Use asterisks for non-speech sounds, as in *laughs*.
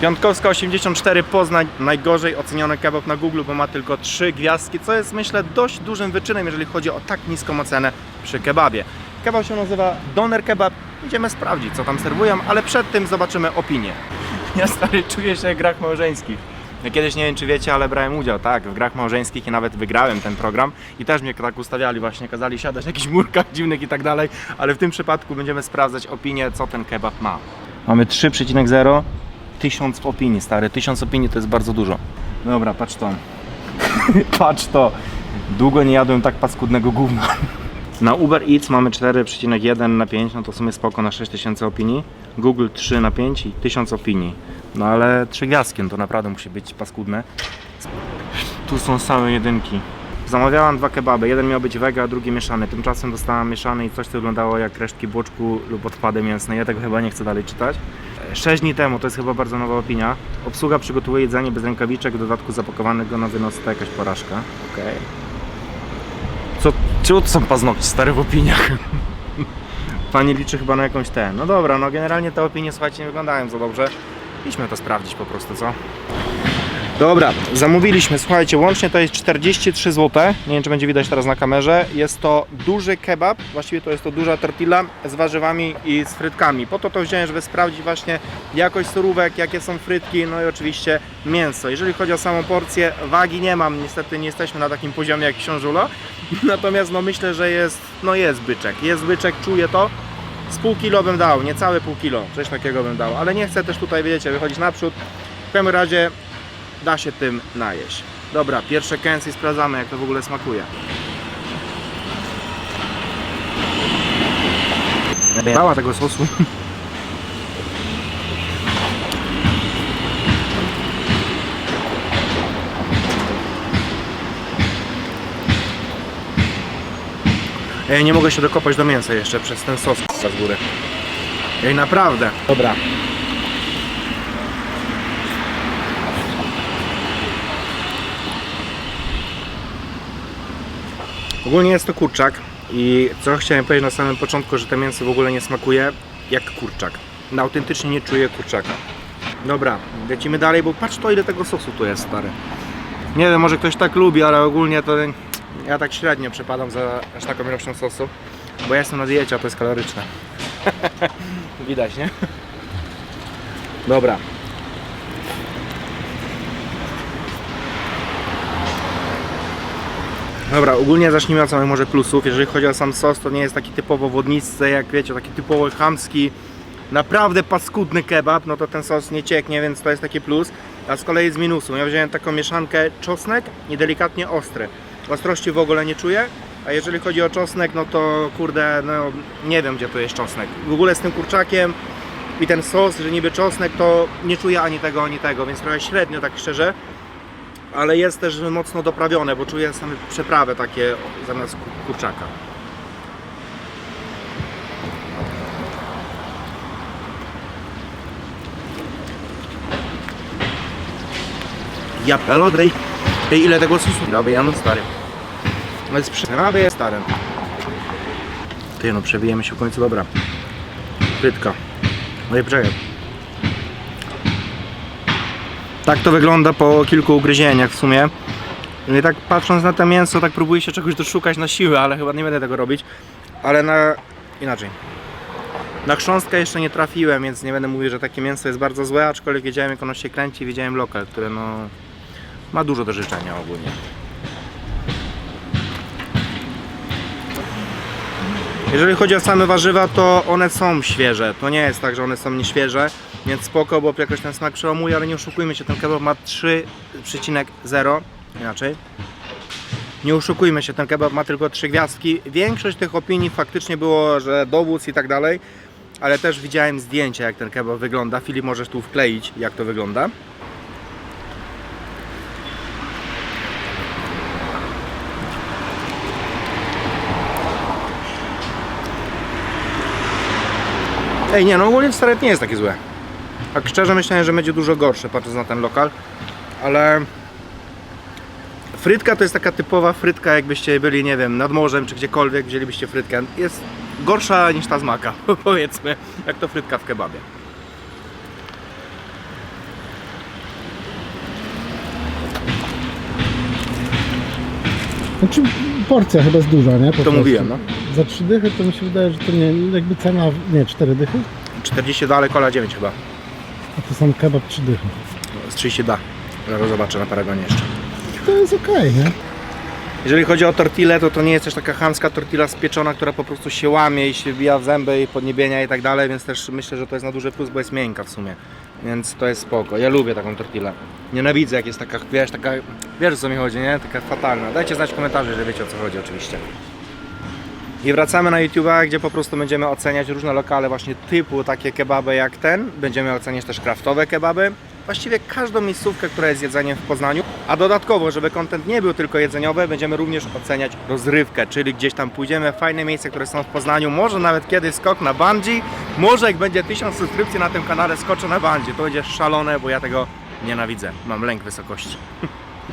Piątkowska 84 Poznań, najgorzej oceniony kebab na Google, bo ma tylko 3 gwiazdki, co jest myślę dość dużym wyczynem, jeżeli chodzi o tak niską ocenę przy kebabie. Kebab się nazywa Doner Kebab, idziemy sprawdzić co tam serwują, ale przed tym zobaczymy opinię. *laughs* Ja stary czuję się jak grach małżeńskich. Ja kiedyś nie wiem czy wiecie, ale brałem udział, tak, w grach małżeńskich i nawet wygrałem ten program i też mnie tak ustawiali właśnie, kazali siadać na jakichś murkach dziwnych i tak dalej, ale w tym przypadku będziemy sprawdzać opinię, co ten kebab ma. Mamy 3,0 Tysiąc opinii, stary. Tysiąc opinii to jest bardzo dużo. Dobra, patrz to. *laughs* patrz to. Długo nie jadłem tak paskudnego gówna. *laughs* Na Uber Eats mamy 4,1 na 5, no to w sumie spoko na 6000 opinii. Google 3 na 5 i 1000 opinii. No ale 3 gwiazdki, no to naprawdę musi być paskudne. Tu są same jedynki. Zamawiałam dwa kebaby, jeden miał być wega, a drugi mieszany. Tymczasem dostałam mieszany i coś co wyglądało jak resztki boczku lub odpady mięsne. Ja tego chyba nie chcę dalej czytać. 6 dni temu, to jest chyba bardzo nowa opinia. Obsługa przygotowuje jedzenie bez rękawiczek, w dodatku zapakowanego na wynos to jakaś porażka. Okej. Co, czemu to są paznokcie stare w opiniach? *laughs* Pani liczy chyba na jakąś tę. No dobra, no generalnie te opinie, słuchajcie, nie wyglądają za dobrze. Idźmy to sprawdzić po prostu, co? Dobra, zamówiliśmy, słuchajcie, łącznie to jest 43 zł. Nie wiem, czy będzie widać teraz na kamerze. Jest to duży kebab, właściwie to jest to duża tortilla z warzywami i z frytkami. Po to to wziąłem, żeby sprawdzić właśnie jakość surówek, jakie są frytki, no i oczywiście mięso. Jeżeli chodzi o samą porcję, wagi nie mam, niestety nie jesteśmy na takim poziomie jak książulo. *laughs* Natomiast no myślę, że jest, no jest byczek, jest byczek, czuję to. Z pół kilo bym dał, niecałe pół kilo, coś takiego bym dał, ale nie chcę też tutaj, wiecie, wychodzić naprzód. W każdym razie da się tym najeść. Dobra, pierwsze kęsy sprawdzamy jak to w ogóle smakuje. Mała tego sosu. *laughs* Ej, nie mogę się dokopać do mięsa jeszcze przez ten sos z góry. Ej, naprawdę. Dobra. Ogólnie jest to kurczak i co chciałem powiedzieć na samym początku, że to mięso w ogóle nie smakuje jak kurczak. No, autentycznie nie czuję kurczaka. Dobra, lecimy dalej, bo patrz to ile tego sosu tu jest, stary. Nie wiem, może ktoś tak lubi, ale ogólnie to ja tak średnio przepadam za aż taką ilością sosu, bo ja jestem na diecie, a to jest kaloryczne. *laughs* Widać, nie? Dobra. Dobra, ogólnie zacznijmy od samych może plusów. Jeżeli chodzi o sam sos, to nie jest taki typowo wodnisty, jak wiecie, taki typowo chamski, naprawdę paskudny kebab, no to ten sos nie cieknie, więc to jest taki plus. A z kolei z minusu, ja wziąłem taką mieszankę czosnek i delikatnie ostry. Ostrości w ogóle nie czuję, a jeżeli chodzi o czosnek, no to kurde, no nie wiem gdzie tu jest czosnek. W ogóle z tym kurczakiem i ten sos, że niby czosnek, to nie czuję ani tego, ani tego, więc trochę średnio tak szczerze ale jest też mocno doprawione, bo czuję same przeprawę takie zamiast ku- kurczaka. Ja pelodrej. Ej, ile tego sosu? Dobra, ja no stary. No jest przeprawę stary. Ty no, przewijemy się w końcu, dobra. Frytka. No i poczekaj. Tak to wygląda po kilku ugryzieniach w sumie. No i tak patrząc na to mięso, tak próbuję się czegoś doszukać na siłę, ale chyba nie będę tego robić. Ale na... inaczej. Na chrząstkę jeszcze nie trafiłem, więc nie będę mówił, że takie mięso jest bardzo złe, aczkolwiek wiedziałem jak ono się kręci, widziałem lokal, który no... ma dużo do życzenia ogólnie. Jeżeli chodzi o same warzywa, to one są świeże. To nie jest tak, że one są nieświeże, więc spoko, bo jakoś ten smak przełamuje, ale nie oszukujmy się, ten kebab ma 3,0 inaczej. Nie oszukujmy się, ten kebab ma tylko 3 gwiazdki. Większość tych opinii faktycznie było, że dowód i tak dalej, ale też widziałem zdjęcia, jak ten kebab wygląda. Filip, możesz tu wkleić, jak to wygląda. Ej, nie, no ogólnie wstaret nie jest takie złe. Tak szczerze myślałem, że będzie dużo gorsze, patrząc na ten lokal. Ale... Frytka to jest taka typowa frytka, jakbyście byli, nie wiem, nad morzem czy gdziekolwiek, wzięlibyście frytkę. Jest gorsza niż ta z maka, *laughs* powiedzmy, jak to frytka w kebabie. Znaczy porcja chyba jest duża, nie? Po to prostu. mówiłem, no. Za trzy dychy to mi się wydaje, że to nie, jakby cena, nie, cztery dychy? 40 dalej, kola 9 chyba. A to sam kebab trzy dychy. Z 30 da. Zaraz zobaczę na Paragonie jeszcze. To jest okej, nie? Jeżeli chodzi o tortillę, to to nie jest też taka chamska tortilla spieczona, która po prostu się łamie i się wbija w zęby i podniebienia i tak dalej, więc też myślę, że to jest na duży plus, bo jest miękka w sumie. Więc to jest spoko. Ja lubię taką tortillę. Nienawidzę jak jest taka, wiesz, taka, wiesz o co mi chodzi, nie? Taka fatalna. Dajcie znać w komentarzu, jeżeli wiecie o co chodzi oczywiście. I wracamy na YouTube'a, gdzie po prostu będziemy oceniać różne lokale właśnie typu takie kebaby jak ten. Będziemy oceniać też kraftowe kebaby. Właściwie każdą miejscówkę, która jest jedzeniem w Poznaniu. A dodatkowo, żeby kontent nie był tylko jedzeniowy, będziemy również oceniać rozrywkę, czyli gdzieś tam pójdziemy fajne miejsca, które są w Poznaniu. Może nawet kiedyś skok na bungee. Może jak będzie 1000 subskrypcji na tym kanale skoczę na bungee. To będzie szalone, bo ja tego nienawidzę. Mam lęk wysokości. *laughs*